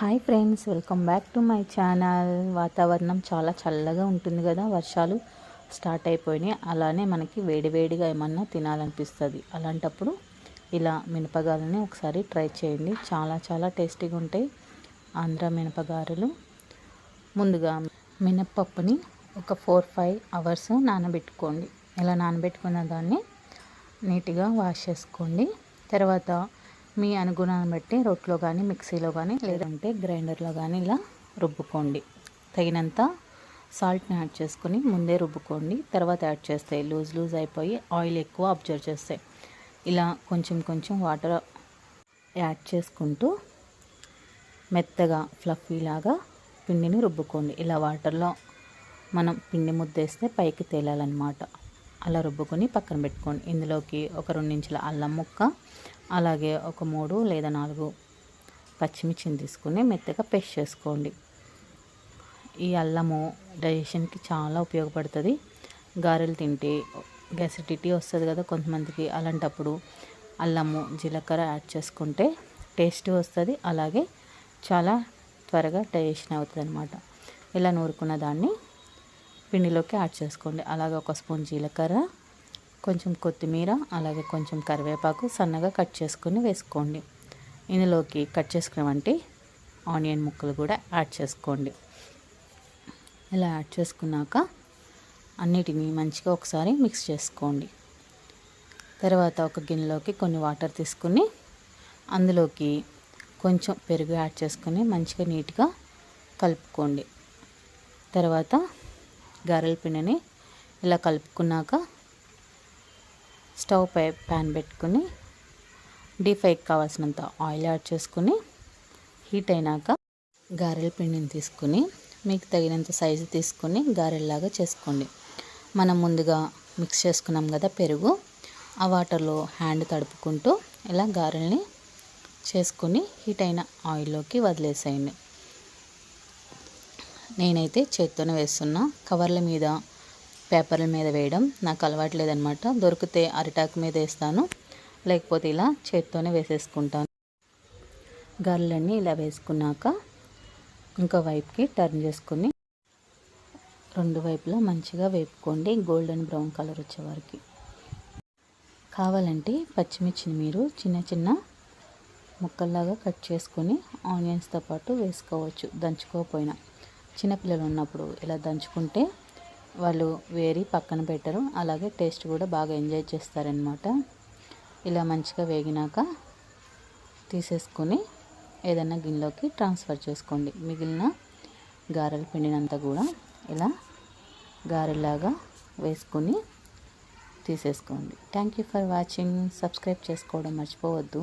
Hi friends welcome back to my channel. వాతావరణం చాలా చల్లగా ఉంటుంది కదా వర్షాలు స్టార్ట్ అయిపోయినాయి. అలానే మనకి వేడివేడిగా ఏమన్నా తినాలనిపిస్తుంది. అలాంటప్పుడు ఇలా మినపగారని ఒకసారి ట్రై చేయండి. చాలా చాలా టేస్టీగా ఉంటాయి ఆంధ్ర మినపగారెలు. ముందుగా మినప్పప్పుని ఒక ఫోర్ ఫైవ్ అవర్స్ నానబెట్టుకోండి. ఇలా నానబెట్టుకున్న దాన్ని నీట్గా వాష్ చేసుకోండి. తర్వాత మీ అనుగుణాన్ని బట్టి రొట్టెలో కానీ మిక్సీలో కానీ లేదంటే గ్రైండర్లో కానీ ఇలా రుబ్బుకోండి. తగినంత సాల్ట్ని యాడ్ చేసుకొని ముందే రుబ్బుకోండి. తర్వాత యాడ్ చేస్తాయి లూజ్ లూజ్ అయిపోయి ఆయిల్ ఎక్కువ అబ్జర్వ్ చేస్తాయి ఇలా కొంచెం కొంచెం వాటర్ యాడ్ చేసుకుంటూ మెత్తగా ఫ్లఫీలాగా పిండిని రుబ్బుకోండి. ఇలా వాటర్లో మనం పిండి ముద్దేస్తే పైకి తేలాలన్నమాట. అలా రుబ్బుకొని పక్కన పెట్టుకోండి. ఇందులోకి ఒక రెండు ఇంచుల అల్లం ముక్క అలాగే ఒక మూడు లేదా నాలుగు పచ్చిమిర్చిని తీసుకుని మెత్తగా పేస్ట్ చేసుకోండి. ఈ అల్లము డైజెషన్కి చాలా ఉపయోగపడుతుంది. గారెలు తింటే గ్యాసిడిటీ వస్తుంది కదా కొంతమందికి. అలాంటప్పుడు అల్లము జీలకర్ర యాడ్ చేసుకుంటే టేస్ట్ వస్తుంది. అలాగే చాలా త్వరగా డైజెషన్ అవుతుంది అనమాట ఇలా నూరుకున్న దాన్ని పిండిలోకి యాడ్ చేసుకోండి. అలాగే ఒక స్పూన్ జీలకర్ర కొంచెం కొత్తిమీర అలాగే కొంచెం కరివేపాకు సన్నగా కట్ చేసుకొని వేసుకోండి. ఇందులోకి కట్ చేసుకున్నటువంటి ఆనియన్ ముక్కలు కూడా యాడ్ చేసుకోండి. ఇలా యాడ్ చేసుకున్నాక అన్నిటినీ మంచిగా ఒకసారి మిక్స్ చేసుకోండి. తర్వాత ఒక గిన్నెలోకి కొన్ని వాటర్ తీసుకుని అందులోకి కొంచెం పెరుగు యాడ్ చేసుకొని మంచిగా నీట్గా కలుపుకోండి. తర్వాత గారెల పిండిని ఇలా కలుపుకున్నాక స్టవ్ పై ప్యాన్ పెట్టుకుని డీప్ ఫ్రైకి కావాల్సినంత ఆయిల్ యాడ్ చేసుకుని హీట్ అయినాక గారెల పిండిని తీసుకుని మీకు తగినంత సైజు తీసుకొని గారెల్లాగా చేసుకోండి. మనం ముందుగా మిక్స్ చేసుకున్నాం కదా పెరుగు ఆ వాటర్లో హ్యాండ్ తడుపుకుంటూ ఇలా గారెల్ని చేసుకుని హీట్ అయిన ఆయిల్లోకి వదిలేసేయండి. నేనైతే చేత్తోనే వేస్తున్నా. కవర్ల మీద పేపర్ల మీద వేయడం నాకు అలవాటు లేదనమాట దొరికితే అరిటాకు మీద వేస్తాను లేకపోతే ఇలా చేత్తోనే వేసేసుకుంటాను. గారెలన్నీ ఇలా వేసుకున్నాక ఇంకో వైపుకి టర్న్ చేసుకుని రెండు వైపులా మంచిగా వేపుకోండి. గోల్డెన్ బ్రౌన్ కలర్ వచ్చే వరకు. కావాలంటే పచ్చిమిర్చిని మీరు చిన్న చిన్న ముక్కల్లాగా కట్ చేసుకొని ఆనియన్స్తో పాటు వేసుకోవచ్చు. దంచుకోకపోయినా. చిన్నపిల్లలు ఉన్నప్పుడు ఇలా దంచుకుంటే వాళ్ళు వేరి పక్కన పెట్టరు. అలాగే టేస్ట్ కూడా బాగా ఎంజాయ్ చేస్తారనమాట ఇలా మంచిగా వేగినాక తీసేసుకొని ఏదైనా గిన్నెలోకి ట్రాన్స్ఫర్ చేసుకోండి. మిగిలిన గారెలు పిండినంతా కూడా ఇలా గారెలాగా వేసుకొని తీసేసుకోండి. Thank you for watching subscribe చేసుకోవడం మర్చిపోవద్దు.